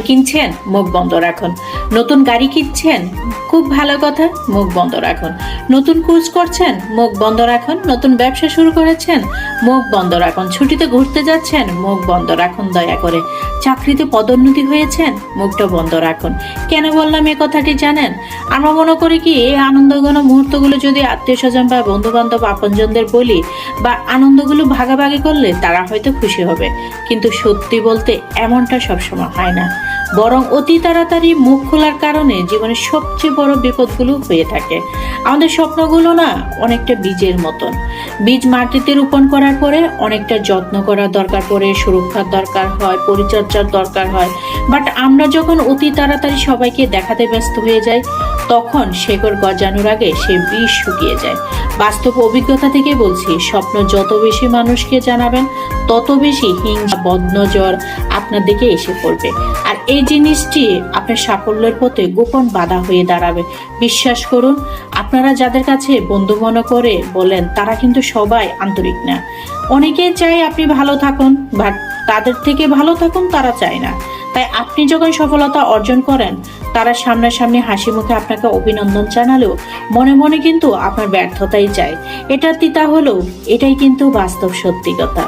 কিনছেন? মুখ বন্ধ রাখুন। নতুন গাড়ি কিনছেন? খুব ভালো কথা, মুখ বন্ধ রাখুন। নতুন কোর্স করছেন? মুখ বন্ধ রাখুন। নতুন ব্যবসা শুরু করেছেন? মুখ বন্ধ রাখুন। ছুটিতে ঘুরতে যাচ্ছেন? মুখ বন্ধ রাখুন দয়া করে। চাকরিতে পদোন্নতি হয়েছেন? মুখটা বন্ধ রাখুন। কেন বললাম এ কথাটি জানেন? আমরা মনে করি কি, এই আনন্দঘন মুহূর্তগুলো যদি আত্মীয় স্বজন বা বন্ধু বান্ধব আপনজনদের বলি, বা আনন্দগুলো ভাগাভাগি করলে তারা হয়তো খুশি হবে। কিন্তু সত্যি বলতে এমনটা সবসময় হয় না। বরং অতি তাড়াতাড়ি মুখ খোলার কারণে জীবনের সবচেয়ে বড় বিপদগুলো হয়ে থাকে। আমাদের স্বপ্নগুলো না অনেকটা বীজের মতন। বীজ মাটিতে রোপণ করার পরে অনেকটা যত্ন করার দরকার পড়ে, সুরক্ষার দরকার হয়, পরিচর্যার দরকার হয়। বাট আমরা যখন অতি তাড়াতাড়ি সবাইকে দেখাতে ব্যস্ত হয়ে যাই, তখন শেকড় গজানোর আগে সে বীজ শুকিয়ে যায়। বাস্তব অভিজ্ঞতা থেকে বলছি, স্বপ্ন যত বেশি মানুষকে জানাবেন, তত বেশি হিংসা, বদনজর আপনার দিকে এসে পড়বে। আর এই জিনিসটি আপনার সাফল্যের পথে গোপন বাধা হয়ে দাঁড়াবে। বিশ্বাস করুন, আপনারা যাদের কাছে বন্ধু মনে করে বলেন, তারা কিন্তু সবাই আন্তরিক না। অনেকেই চায় আপনি ভালো থাকুন, বাট তাদের থেকে ভালো থাকুন তারা চায় না। তাই আপনি যখন সফলতা অর্জন করেন, তারা সামনাসামনি হাসি মুখে আপনাকে অভিনন্দন জানালেও মনে মনে কিন্তু আপনার ব্যর্থতাই চায়। এটা তিতা হলেও এটাই কিন্তু বাস্তব সত্যি কথা।